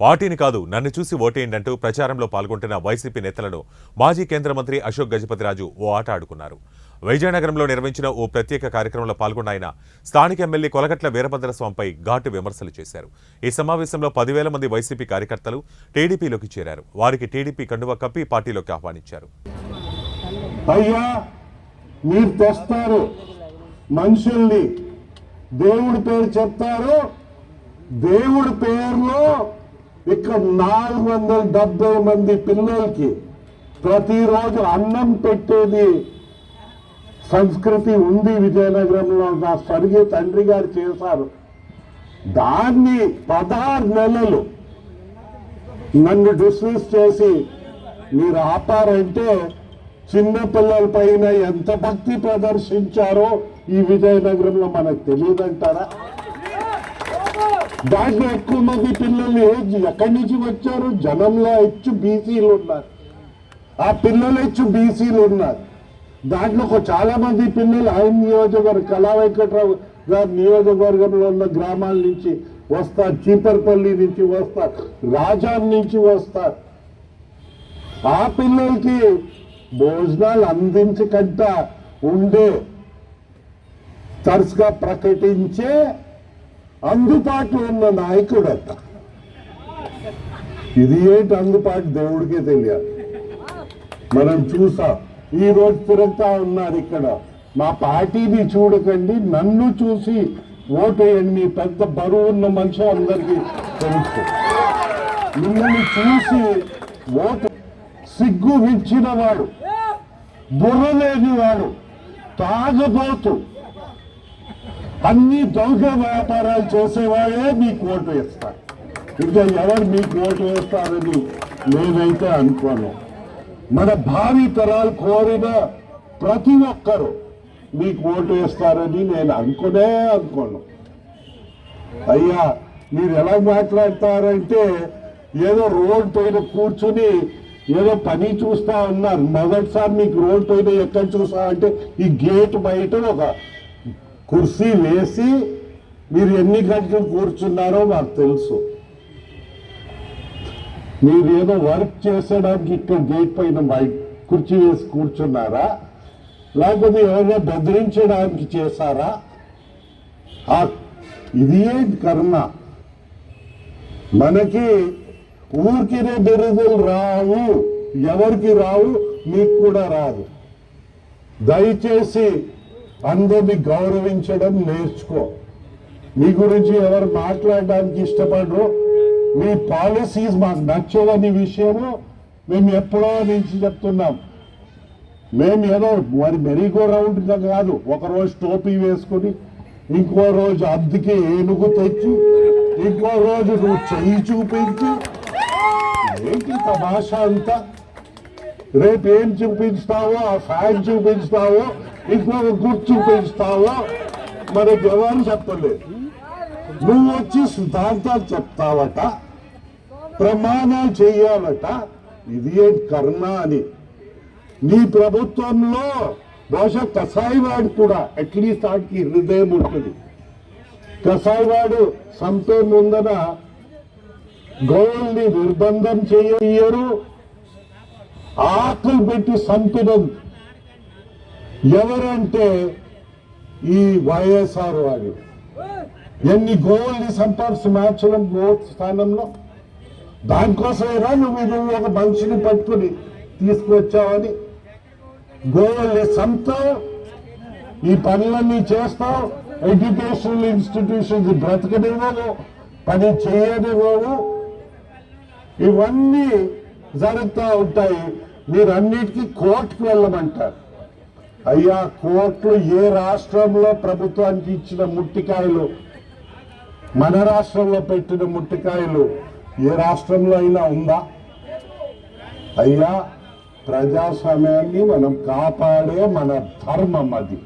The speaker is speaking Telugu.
పార్టీని కాదు నన్ను చూసి ఓటేయండింటూ ప్రచారంలో పాల్గొంటున్న వైసీపీ నేతలను మాజీ కేంద్ర మంత్రి అశోక్ గజపతిరాజు ఓ ఆట ఆడుకున్నారు. విజయనగరంలో నిర్వహించిన ఓ ప్రత్యేక కార్యక్రమంలో పాల్గొన్న ఆయన స్థానిక ఎమ్మెల్యే కొలగట్ల వీరభద్ర స్వామిపై ఘాటు విమర్శలు చేశారు. ఈ సమావేశంలో పదివేల మంది వైసీపీ కార్యకర్తలు టీడీపీలోకి చేరారు. వారికి టీడీపీ కండువ కప్పి పార్టీలోకి ఆహ్వానించారు. మీరు తెస్తారు. మనుషుల్ని దేవుడి పేరు చెప్తారు. దేవుడి పేరులో ఇక్కడ నాలుగు వందల డెబ్బై మంది పిల్లలకి ప్రతిరోజు అన్నం పెట్టేది సంస్కృతి ఉంది విజయనగరంలో. నా స్వర్గీయ తండ్రి గారు చేశారు. దాన్ని పదహారు నెలలు నన్ను డిస్మిస్ చేసి మీరు ఆపారంటే చిన్న పిల్లల పైన ఎంత భక్తి ప్రదర్శించారో ఈ విజయనగరంలో మనకు తెలియదంటారా? దాంట్లో ఎక్కువ మంది పిల్లలు ఏజ్ ఎక్కడి నుంచి వచ్చారు? జనంలో హెచ్చు బీసీలు ఉన్నారు. ఆ పిల్లలు హెచ్చు బీసీలు ఉన్నారు. దాంట్లో ఒక చాలా మంది పిల్లలు ఆయన నియోజకవర్గం కళా వెంకట్రావు గారి నియోజకవర్గంలో ఉన్న గ్రామాల నుంచి వస్తారు. చీపర్పల్లి నుంచి వస్తారు. రాజాం నుంచి వస్తారు. ఆ పిల్లలకి భోజనాలు అందించకంట ఉండే తరచుగా ప్రకటించే అందుబాటులో ఉన్న నాయకుడు ఇది ఏంటి అందుబాటు? దేవుడికే తెలియాలి. మనం చూసాం. ఈ రోజు తిరుగుతా ఉన్నారు ఇక్కడ. మా పార్టీని చూడకండి. నన్ను చూసి ఓటేయండి పెద్ద బరువు ఉన్న మనిషి అందరికీ తెలుసు. మిమ్మల్ని చూసి ఓటు సిగ్గు విచ్చిన వాడు బుర్ర లేనివాడు తాగబోతు అన్ని దొంగ వ్యాపారాలు చేసేవాడే మీకు ఓటు వేస్తారు. ఇంకా ఎవరు మీకు ఓటు వేస్తారని నేనైతే అనుకోను. మన భావి తరాలు కోరిన ప్రతి ఒక్కరు మీకు ఓటు వేస్తారని నేను అనుకునే అనుకోను. అయ్యా మీరు ఎలా మాట్లాడతారంటే ఏదో రోడ్ పైన కూర్చుని ఏదో పని చూస్తా ఉన్నారు. మొదటిసారి మీకు రోడ్ పైన ఎక్కడ చూసా అంటే ఈ గేట్ బయట ఒక కుర్సీ వేసి మీరు ఎన్ని గంటలు కూర్చున్నారో మాకు తెలుసు. మీరు ఏదో వర్క్ చేసడానికి ఇక్కడ గేట్ పైన బయట కుర్చీ వేసి కూర్చున్నారా? లేకపోతే ఎవరైనా బెదిరించడానికి చేశారా? ఆ ఇది ఏంటి కర్మ. మనకి ఊరికినే బిరుదులు రావు. ఎవరికి రావు? మీకు కూడా రాదు. దయచేసి అందరిని గౌరవించడం నేర్చుకో. మీ గురించి ఎవరు మాట్లాడడానికి ఇష్టపడరు. మీ పాలసీస్ మాకు నచ్చవని విషయము మేము ఎప్పుడో నుంచి చెప్తున్నాం. మేము ఏదో మరి మెరీగో రౌండ్ కాదు ఒక రోజు టోపీ వేసుకొని ఇంకో రోజు అద్దెకి ఏనుగు తెచ్చి ఇంకో రోజు నువ్వు చెయ్యి చూపించి ఏంటి తమాషా అంతా? రేపు ఏం చూపించుతావో ఆ ఫ్యాన్ చూపించుతావో ఇంకొక గుర్తు ఇస్తావో మరి ఎవరు చెప్పలేదు నువ్వు వచ్చి సిద్ధాంతాలు చెప్తావట ప్రమాణాలు చేయాలట ఇది కర్ణ అని. నీ ప్రభుత్వంలో బహుశా కసాయివాడు కూడా అట్లీస్ట్ ఆడికి హృదయం ఉంటుంది. కసాయివాడు సంతో ముందర గౌల్ని నిర్బంధం చేయరు ఆకులు పెట్టి సంపిన ఎవరంటే ఈ వైఎస్ఆర్ వారు ఎన్ని గోల్ని సంపాదించి మార్చడం గో స్థానంలో? దానికోసమేరా నువ్వు నువ్వు ఒక మనిషిని పట్టుకుని తీసుకొచ్చావని. గోల్ని సంతావు ఈ పనులన్నీ చేస్తావు ఎడ్యుకేషనల్ ఇన్స్టిట్యూషన్స్ బ్రతకనివ్వవు పని చేయనివ్వవు. ఇవన్నీ జరుగుతూ ఉంటాయి. మీరన్నిటికీ కోర్టుకు వెళ్ళమంటారు. అయ్యా కోట్లు ఏ రాష్ట్రంలో ప్రభుత్వానికి ఇచ్చిన ముట్టికాయలు? మన రాష్ట్రంలో పెట్టిన ముట్టికాయలు ఏ రాష్ట్రంలో అయినా ఉందా? అయ్యా ప్రజాస్వామ్యాన్ని మనం కాపాడే మన ధర్మం అది.